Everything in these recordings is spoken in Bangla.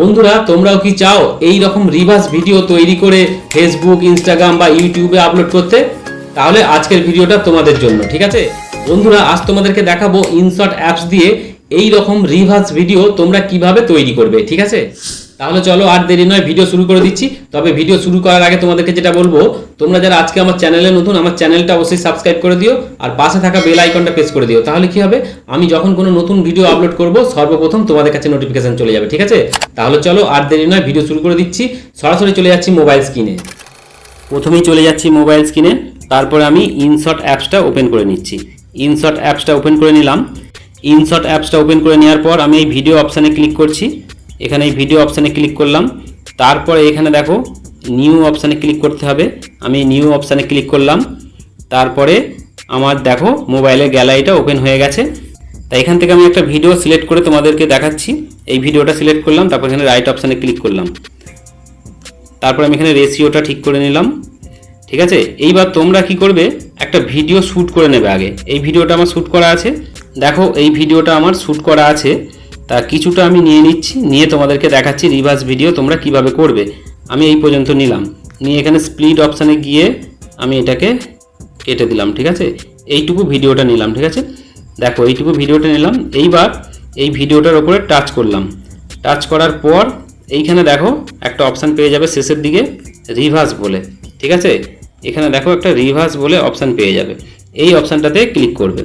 বন্ধুরা, তোমরাও কি চাও এই রকম রিভার্স ভিডিও তৈরি করে ফেসবুক ইনস্টাগ্রাম বা ইউটিউবে আপলোড করতে? তাহলে আজকের ভিডিওটা তোমাদের জন্য, ঠিক আছে? বন্ধুরা, আজ তোমাদেরকে দেখাবো ইনশর্ট অ্যাপস দিয়ে এই রকম রিভার্স ভিডিও তোমরা কীভাবে তৈরি করবে, ঠিক আছে? তাহলে চলো আর দেরি নয় ভিডিও শুরু করে দিচ্ছি। তবে ভিডিও শুরু করার আগে তোমাদেরকে যেটা বলব, তোমরা যারা আজকে আমার চ্যানেলে নতুন, আমার চ্যানেলটা অবশ্যই সাবস্ক্রাইব করে দিও আর পাশে থাকা বেল আইকনটা প্রেস করে দিও। তাহলে কি হবে? আমি যখন কোনো নতুন ভিডিও আপলোড করব, সর্বপ্রথম তোমাদের কাছে নোটিফিকেশন চলে যাবে, ঠিক আছে? তাহলে চলো আর দেরি নয় ভিডিও শুরু করে দিচ্ছি। সরাসরি চলে যাচ্ছি মোবাইল স্ক্রিনে প্রথমেই চলে যাচ্ছি মোবাইল স্ক্রিনে তারপরে আমি ইনশট অ্যাপসটা ওপেন করে নিচ্ছি। ইনশট অ্যাপসটা ওপেন করে নিলাম। ইনশট অ্যাপসটা ওপেন করে নেওয়ার পর আমি এই ভিডিও অপশানে ক্লিক করছি। এখানে এই ভিডিও অপশানে ক্লিক করলাম। তারপরে এখানে দেখো নিউ অপশানে ক্লিক করতে হবে। আমি নিউ অপশানে ক্লিক করলাম। তারপরে আমার দেখো মোবাইলের গ্যালারিটা ওপেন হয়ে গেছে। তাই এখান থেকে আমি একটা ভিডিও সিলেক্ট করে তোমাদেরকে দেখাচ্ছি। এই ভিডিওটা সিলেক্ট করলাম, তারপর এখানে রাইট অপশানে ক্লিক করলাম। তারপর আমি এখানে রেশিওটা ঠিক করে নিলাম। ঠিক আছে? এইবার তোমরা কি করবে? একটা ভিডিও শ্যুট করে নেবে আগে। এই ভিডিওটা আমার শ্যুট করা আছে। দেখো, এই ভিডিওটা আমার শ্যুট করা আছে। তা কিছুটা আমি নিয়ে নিচ্ছি, নিয়ে তোমাদেরকে দেখাচ্ছি রিভার্স ভিডিও তোমরা কীভাবে করবে। আমি এই পর্যন্ত নিলাম। নিয়ে এখানে স্প্লিট অপশানে গিয়ে আমি এটাকে কেটে দিলাম, ঠিক আছে? এইটুকু ভিডিওটা নিলাম, ঠিক আছে? দেখো, এইটুকু ভিডিওটা নিলাম। এইবার এই ভিডিওটার ওপরে টাচ করলাম। টাচ করার পর এইখানে দেখো, একটা অপশান পেয়ে যাবে শেষের দিকে রিভার্স বলে, ঠিক আছে? এখানে দেখো, একটা রিভার্স বলে অপশান পেয়ে যাবে। এই অপশানটাতে ক্লিক করবে।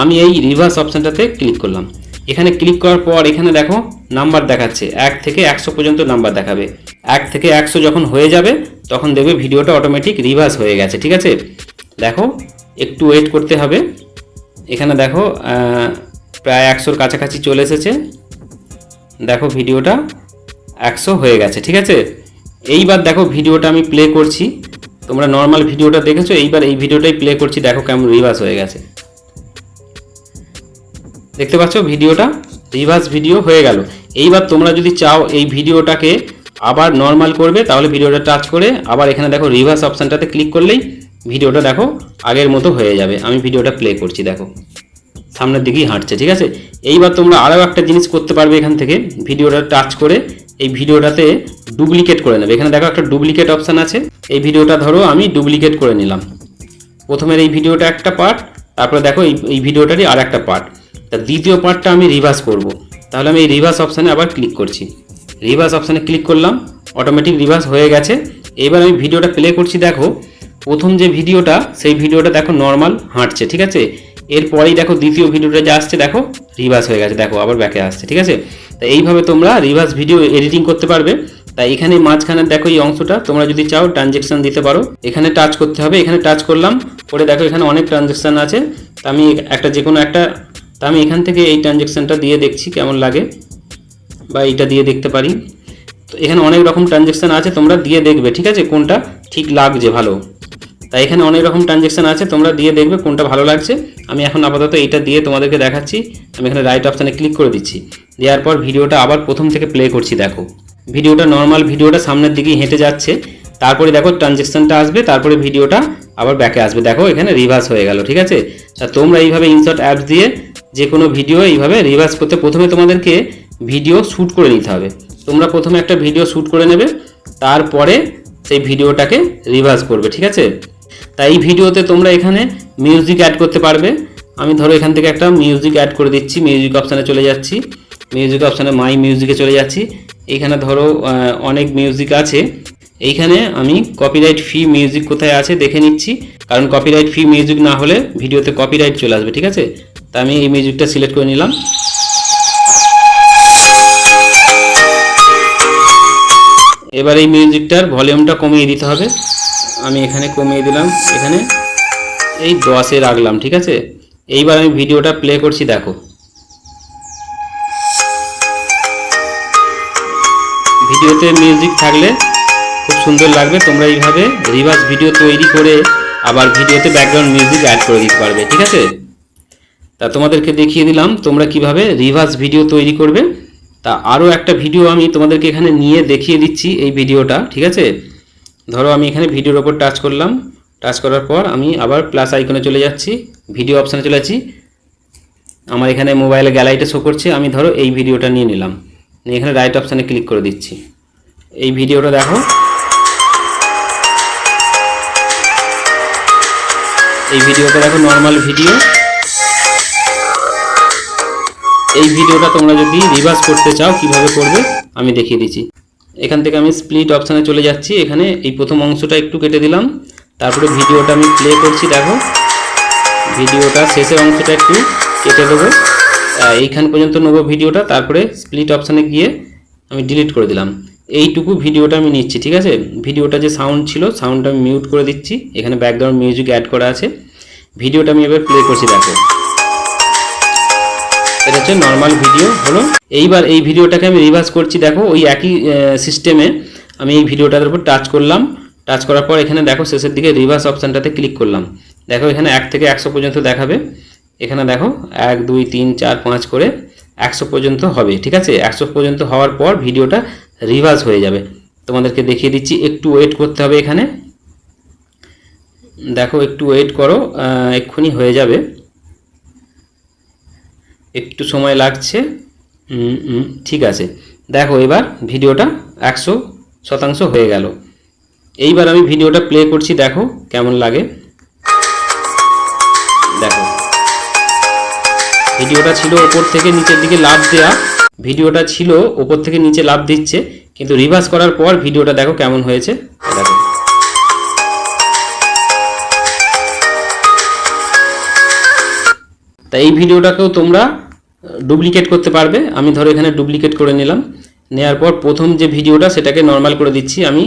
আমি এই রিভার্স অপশানটাতে ক্লিক করলাম। এখানে ক্লিক করার পর এখানে দেখো নাম্বার দেখাচ্ছে। এক থেকে একশো পর্যন্ত নাম্বার দেখাবে। এক থেকে একশো যখন হয়ে যাবে, তখন দেখবে ভিডিওটা অটোমেটিক রিভার্স হয়ে গেছে, ঠিক আছে? দেখো, একটু ওয়েট করতে হবে। এখানে দেখো প্রায় একশোর কাছাকাছি চলে এসেছে। দেখো ভিডিওটা একশো হয়ে গেছে, ঠিক আছে? এইবার দেখো ভিডিওটা আমি প্লে করছি। তোমরা নর্মাল ভিডিওটা দেখেছ, এইবার এই ভিডিওটাই প্লে করছি, দেখো কেমন রিভার্স হয়ে গেছে। দেখতে পাচ্ছ ভিডিওটা? রিভার্স ভিডিও হয়ে গেল। এইবার তোমরা যদি চাও এই ভিডিওটাকে আবার নর্মাল করবে, তাহলে ভিডিওটা টাচ করে আবার এখানে দেখো রিভার্স অপশানটাতে ক্লিক করলেই ভিডিওটা দেখো আগের মতো হয়ে যাবে। আমি ভিডিওটা প্লে করছি, দেখো। সামনের দিকেই হাঁটছে, ঠিক আছে? এইবার তোমরা আরও একটা জিনিস করতে পারবে এখান থেকে, ভিডিওটা টাচ করে এই ভিডিওটাতে ডুপ্লিকেট করে নেবে। এখানে দেখো একটা ডুপ্লিকেট অপশান আছে। এই ভিডিওটা ধরো আমি ডুপ্লিকেট করে নিলাম। প্রথমের এই ভিডিওটা একটা পার্ট তারপরে দেখো এই ভিডিওটারই আর একটা পার্ট তা দ্বিতীয় পার্টটা আমি রিভার্স করব। তাহলে আমি এই রিভার্স অপশানে আবার ক্লিক করছি। রিভার্স অপশানে ক্লিক করলাম অটোমেটিক রিভার্স হয়ে গেছে। এবার আমি ভিডিওটা প্লে করছি, দেখো। প্রথম যে ভিডিওটা, সেই ভিডিওটা দেখো নর্মাল হাঁটছে, ঠিক আছে? এরপরেই দেখো দ্বিতীয় ভিডিওটা যা আসছে, দেখো রিভার্স হয়ে গেছে, দেখো আবার ব্যাকে আসছে, ঠিক আছে? তা এইভাবে তোমরা রিভার্স ভিডিও এডিটিং করতে পারবে। তাই এখানে মাঝখানে দেখো এই অংশটা, তোমরা যদি চাও ট্রানজেকশন দিতে পারো। এখানে টাচ করতে হবে, এখানে টাচ করলাম, করে দেখো এখানে অনেক ট্রানজেকশন আছে। তা আমি একটা যে কোনো একটা তা আমি এখান থেকে এই ট্রানজেকশনটা দিয়ে দেখছি কেমন লাগে, বা এইটা দিয়ে দেখতে পারি। তো এখানে অনেক রকম ট্রানজেকশন আছে, তোমরা দিয়ে দেখবে, ঠিক আছে? কোনটা ঠিক লাগছে, ভালো। তাই এখানে অনেক রকম ট্রানজেকশন আছে, তোমরা দিয়ে দেখবে কোনটা ভালো লাগছে। আমি এখন আপাতত এইটা দিয়ে তোমাদেরকে দেখাচ্ছি। আমি এখানে রাইট অপশানে ক্লিক করে দিচ্ছি। দেওয়ার পর ভিডিওটা আবার প্রথম থেকে প্লে করছি, দেখো। ভিডিওটা নর্মাল ভিডিওটা সামনের দিকেই হেঁটে যাচ্ছে। তারপরে দেখো ট্রানজেকশনটা আসবে, তারপরে ভিডিওটা আবার ব্যাকে আসবে। দেখো এখানে রিভার্স হয়ে গেল, ঠিক আছে? তা তোমরা এইভাবে ইনশট অ্যাপস দিয়ে যে কোনো ভিডিও এইভাবে রিভার্স করতে প্রথমে তোমাদেরকে ভিডিও শ্যুট করে নিতে হবে। তোমরা প্রথমে একটা ভিডিও শ্যুট করে নেবে, তারপরে সেই ভিডিওটাকে রিভার্স করবে, ঠিক আছে? তাই এই ভিডিওতে তোমরা এখানে মিউজিক অ্যাড করতে পারবে। আমি ধরো এখান থেকে একটা মিউজিক অ্যাড করে দিচ্ছি মিউজিক অপশানে চলে যাচ্ছি। মিউজিক অপশানে মাই মিউজিকে চলে যাচ্ছি। এখানে ধরো অনেক মিউজিক আছে। এইখানে আমি কপিরাইট ফি মিউজিক কোথায় আছে দেখে নিচ্ছি। কারণ কপিরাইট ফি মিউজিক না হলে ভিডিওতে কপিরাইট চলে আসবে, ঠিক আছে? তা আমি এই মিউজিকটা সিলেক্ট করে নিলাম। এবার এই মিউজিকটার ভলিউমটা কমিয়ে দিতে হবে। আমি এখানে কমিয়ে দিলাম, এখানে এই দশে রাখলাম, ঠিক আছে? এইবার আমি ভিডিওটা প্লে করছি, দেখো। ভিডিওতে মিউজিক থাকলে খুব সুন্দর লাগবে, তোমরা এইভাবে রিভার্স ভিডিও তৈরি করে আবার ভিডিওতে ব্যাকগ্রাউন্ড মিউজিক অ্যাড করে দিতে পারবে, ঠিক আছে? তা তোমাদেরকে দেখিয়ে দিলাম, তোমরা কীভাবে রিভার্স ভিডিও তৈরি করবে। তা আরও একটা ভিডিও আমি তোমাদেরকে এখানে নিয়ে দেখিয়ে দিচ্ছি এই ভিডিওটা ঠিক আছে? ধরো আমি এখানে ভিডিওর ওপর টাচ করলাম টাচ করার পর আমি আবার প্লাস আইকনে চলে যাচ্ছি ভিডিও অপশানে চলে যাচ্ছি। আমার এখানে মোবাইলে গ্যালারিটা শো করছে, আমি ধরো এই ভিডিওটা নিয়ে নিলাম। নিয়ে এখানে রাইট অপশানে ক্লিক করে দিচ্ছি। এই ভিডিওটা দেখো। এই ভিডিওটা দেখো নর্মাল ভিডিও এই ভিডিওটা তোমরা যদি রিভার্স করতে চাও, কীভাবে করবে, আমি দেখিয়ে দিচ্ছি। এখান থেকে আমি স্প্লিট অপশানে চলে যাচ্ছি। এখানে এই প্রথম অংশটা একটু কেটে দিলাম। তারপরে ভিডিওটা আমি প্লে করছি, দেখো। ভিডিওটা শেষের অংশটা একটু কেটে দেবো। এইখান পর্যন্ত নেব ভিডিওটা। তারপরে স্প্লিট অপশানে গিয়ে আমি ডিলিট করে দিলাম। এইটুকু ভিডিওটা আমি নিচ্ছি, ঠিক আছে? ভিডিওটা যে সাউন্ড ছিল সাউন্ডটা আমি মিউট করে দিচ্ছি। এখানে ব্যাকগ্রাউন্ড মিউজিক অ্যাড করা আছে। ভিডিওটা আমি এবার প্লে করছি, দেখো। এটা হচ্ছে নর্মাল ভিডিও হলো এইবার এই ভিডিওটাকে আমি রিভার্স করছি, দেখো, ওই একই সিস্টেমে আমি এই ভিডিওটার উপর টাচ করলাম। টাচ করার পর এখানে দেখো, শেষের দিকে রিভার্স অপশানটাতে ক্লিক করলাম। দেখো, এখানে এক থেকে একশো পর্যন্ত দেখাবে। এখানে দেখো, এক, দুই, তিন, চার, পাঁচ করে একশো পর্যন্ত হবে, ঠিক আছে? একশো পর্যন্ত হওয়ার পর ভিডিওটা রিভার্স হয়ে যাবে। তোমাদেরকে দেখিয়ে দিচ্ছি, একটু ওয়েট করতে হবে এখানে। দেখো, একটু ওয়েট করো এক্ষুনি হয়ে যাবে। একটু সময় লাগছে। ঠিক আছে। দেখো এবার ভিডিওটা একশো শতাংশ হয়ে গেল। এইবার আমি ভিডিওটা প্লে করছি, দেখো কেমন লাগে। দেখো। ভিডিওটা ছিল ওপর থেকে নিচের দিকে লাভ দেয়া। ভিডিওটা ছিল ওপর থেকে নিচে লাভ দিচ্ছে, কিন্তু রিভার্স করার পর ভিডিওটা দেখো কেমন হয়েছে। দেখো। তা এই ভিডিওটাকেও তোমরা ডুপ্লিকেট করতে পারবে। আমি ধরো এখানে ডুপ্লিকেট করে নিলাম। নেওয়ার পর প্রথম যে ভিডিওটা, সেটাকে নর্মাল করে দিচ্ছি আমি।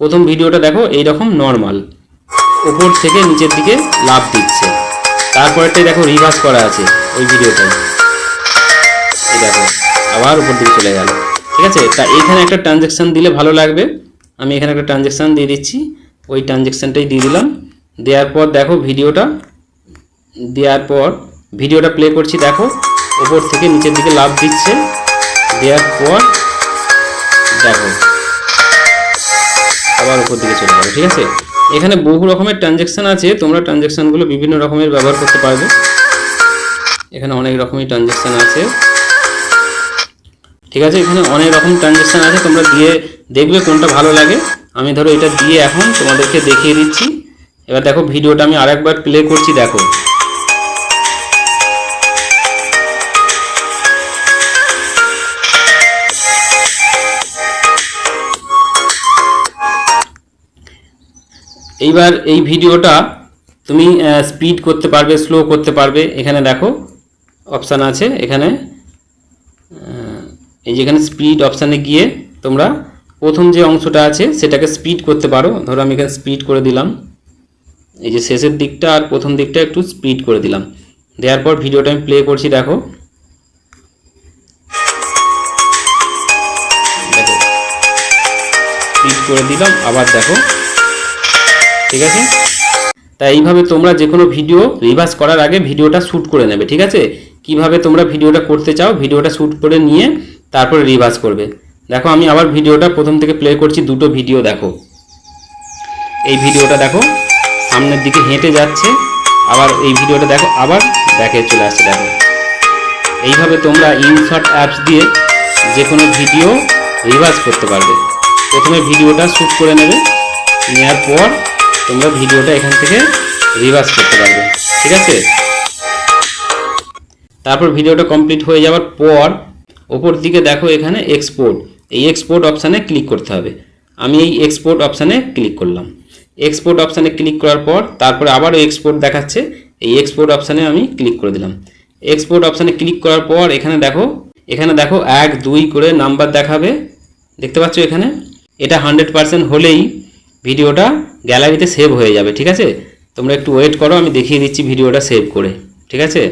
প্রথম ভিডিওটা দেখো এই রকম নর্মাল ওপর থেকে নিচের দিকে লাভ দিচ্ছে। তারপরেরটাই দেখো রিভার্স করা আছে ওই ভিডিওটাই এই দেখো, আবার উপর দিকে চলে গেল। ঠিক আছে? তা এখানে একটা ট্রানজ্যাকশান দিলে ভালো লাগবে। আমি এখানে একটা ট্রানজ্যাকশান দিয়ে দিচ্ছি। ওই ট্রানজ্যাকশানটাই দিয়ে দিলাম। দেওয়ার পর দেখো ভিডিওটা। দেওয়ার পর ভিডিওটা প্লে করছি, দেখো। ওপর থেকে নিচের দিকে লাভ দিচ্ছে। দেওয়ার পর দেখো। আবার উপর দিকে চলে যাবে ঠিক আছে? এখানে বহু রকমের ট্রানজ্যাকশান আছে, তোমরা ট্রানজ্যাকশানগুলো বিভিন্ন রকমের ব্যবহার করতে পারবে। এখানে অনেক রকমের ট্রানজ্যাকশান আছে। ঠিক আছে? এখানে অনেক রকম ট্রানজ্যাকশান আছে, তোমরা দিয়ে দেখবে কোনটা ভালো লাগে। আমি ধরো এটা দিয়ে এখন তোমাদেরকে দেখিয়ে দিচ্ছি। এবার দেখো, ভিডিওটা আমি আরেকবার প্লে করছি, দেখো। এইবার এই ভিডিওটা তুমি স্পিড করতে পারবে স্লো করতে পারবে। এখানে দেখো অপশান আছে, এখানে এই যেখানে স্পিড অপশানে গিয়ে তোমরা প্রথম যে অংশটা আছে, সেটাকে স্পিড করতে পারো। ধরো আমি এখানে স্পিড করে দিলাম। এই যে শেষের দিকটা আর প্রথম দিকটা একটু স্পিড করে দিলাম। দেওয়ার পর ভিডিওটা আমি প্লে করছি, দেখো। স্পিড করে দিলাম, আবার দেখো। ঠিক আছে? তাই এইভাবে তোমরা যে কোনো ভিডিও রিভার্স করার আগে ভিডিওটা শ্যুট করে নেবে, ঠিক আছে? কীভাবে তোমরা ভিডিওটা করতে চাও, ভিডিওটা শ্যুট করে নিয়ে তারপরে রিভার্স করবে। দেখো, আমি আবার ভিডিওটা প্রথম থেকে প্লে করছি, দুটো ভিডিও দেখো। এই ভিডিওটা দেখো, সামনের দিকে হেঁটে যাচ্ছে, আবার এই ভিডিওটা দেখো, আবার ব্যাকে চলে আসছে, দেখো। এইভাবে তোমরা ইনশট অ্যাপস দিয়ে যে কোনো ভিডিও রিভার্স করতে পারবে। প্রথমে ভিডিওটা শ্যুট করে নেবে, নেওয়ার পর তোমরা ভিডিওটা এখান থেকে রিভার্স করতে পারবে, ঠিক আছে? তারপর ভিডিওটা কমপ্লিট হয়ে যাওয়ার পর, ওপর দিকে দেখো এখানে এক্সপোর্ট এই এক্সপোর্ট অপশানে ক্লিক করতে হবে। আমি এই এক্সপোর্ট অপশানে ক্লিক করলাম। এক্সপোর্ট অপশানে ক্লিক করার পর, তারপরে আবারও এক্সপোর্ট দেখাচ্ছে। এই এক্সপোর্ট অপশানে আমি ক্লিক করে দিলাম। এক্সপোর্ট অপশানে ক্লিক করার পর, এখানে দেখো এখানে দেখো এক, দুই করে নাম্বার দেখাবে। দেখতে পাচ্ছ এখানে? এটা হান্ড্রেড পার্সেন্ট হলেই ভিডিওটা গ্যালারিতে সেভ হয়ে যাবে, ঠিক আছে? তোমরা একটু ওয়েট করো, আমি দেখিয়ে দিচ্ছি ভিডিওটা সেভ করে, ঠিক আছে?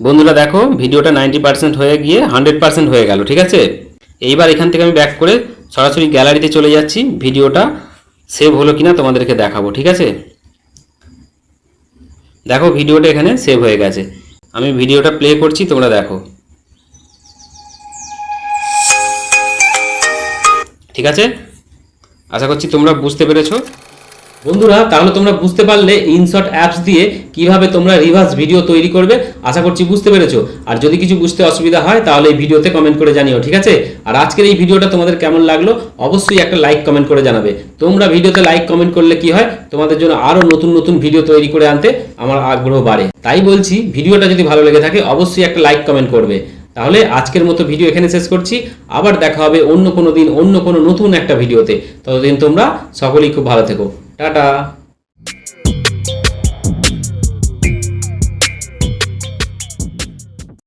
বন্ধুরা দেখো, ভিডিওটা নাইনটি পার্সেন্ট হয়ে গিয়ে হান্ড্রেড পার্সেন্ট হয়ে গেল, ঠিক আছে? এইবার এখান থেকে আমি ব্যাক করে সরাসরি গ্যালারিতে চলে যাচ্ছি, ভিডিওটা সেভ হলো কিনা তোমাদেরকে দেখাবো, ঠিক আছে? দেখো, ভিডিওটা এখানে সেভ হয়ে গেছে। আমি ভিডিওটা প্লে করছি, তোমরা দেখো। ঠিক আছে? আশা করছি তোমরা বুঝতে পেরেছ। বন্ধুরা, তাহলে তোমরা বুঝতে পারলে ইনশর্ট অ্যাপস দিয়ে কীভাবে তোমরা রিভার্স ভিডিও তৈরি করবে, আশা করছি বুঝতে পেরেছ। আর যদি কিছু বুঝতে অসুবিধা হয়, তাহলে এই ভিডিওতে কমেন্ট করে জানিও, ঠিক আছে? আর আজকের এই ভিডিওটা তোমাদের কেমন লাগল, অবশ্যই একটা লাইক কমেন্ট করে জানাবে। তোমরা ভিডিওতে লাইক কমেন্ট করলে কি হয়? তোমাদের জন্য আরও নতুন নতুন ভিডিও তৈরি করে আনতে আমার আগ্রহ বাড়ে। তাই বলছি ভিডিওটা যদি ভালো লেগে থাকে, অবশ্যই একটা লাইক কমেন্ট করবে। তাহলে আজকের মতো ভিডিও এখানে শেষ করছি। আবার দেখা হবে অন্য কোনো দিন, অন্য কোনো নতুন একটা ভিডিওতে। ততদিন তোমরা সকলেই খুব ভালো থেকো। টাটা!